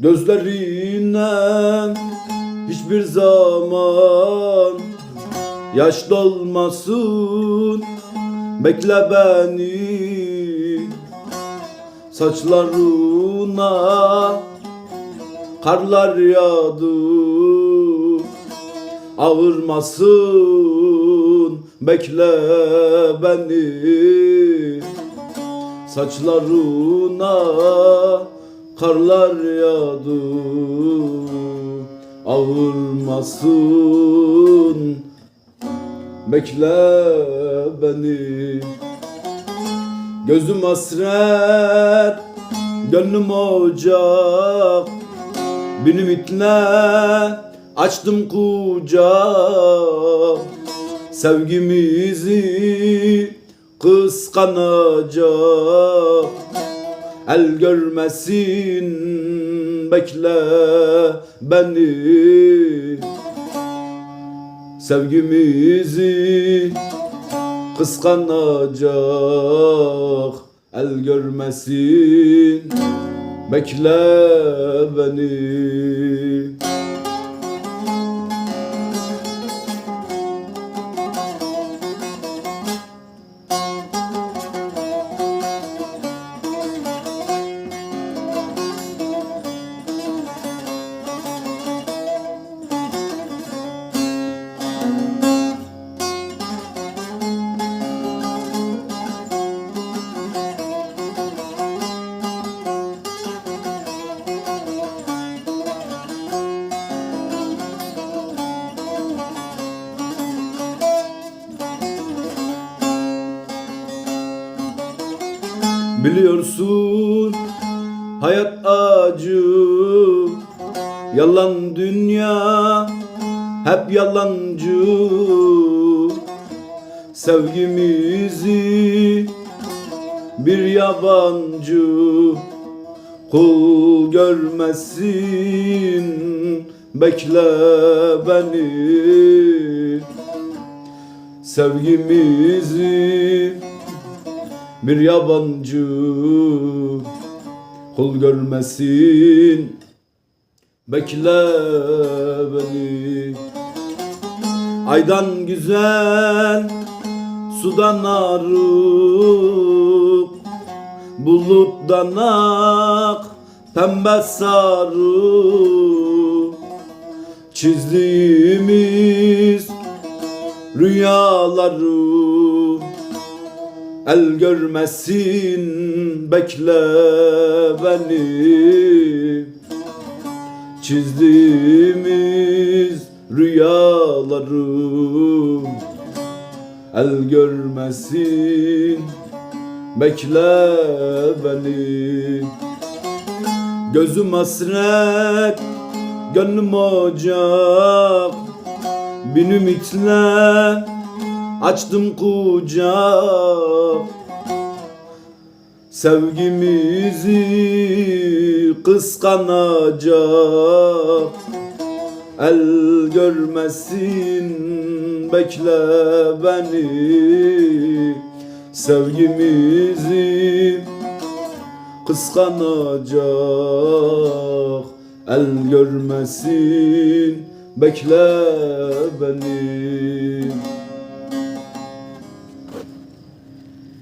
Gözlerine hiçbir zaman Yaş dolmasın. Bekle beni Saçlarına Karlar yağdı Ağırmasın. Bekle beni Saçlarına karlar yağdı. Ağırmasın Bekle beni. Gözüm hasret Gönlüm ocak. Bir ümitle Açtım kucak. Sevgimizi kıskanacak El görmesin bekle beni. Sevgimizi kıskanacak El görmesin bekle beni Biliyorsun hayat acı. Yalan dünya hep yalancı. Sevgimizi bir yabancı Kul görmesin. Bekle beni. Sevgimizi bir yabancı Kul görmesin. Bekle beni. Aydan güzel Sudan arık Buluttan ak Pembe sarı Çizdiğimiz Rüyaları El görmesin bekle beni. Çizdiğimiz rüyaları El görmesin bekle beni. Gözüm hasret gönlüm ocak. Bin ümitle açtım kucak. Sevgimizi kıskanacak. El görmesin bekle beni. Sevgimizi kıskanacak. El görmesin bekle beni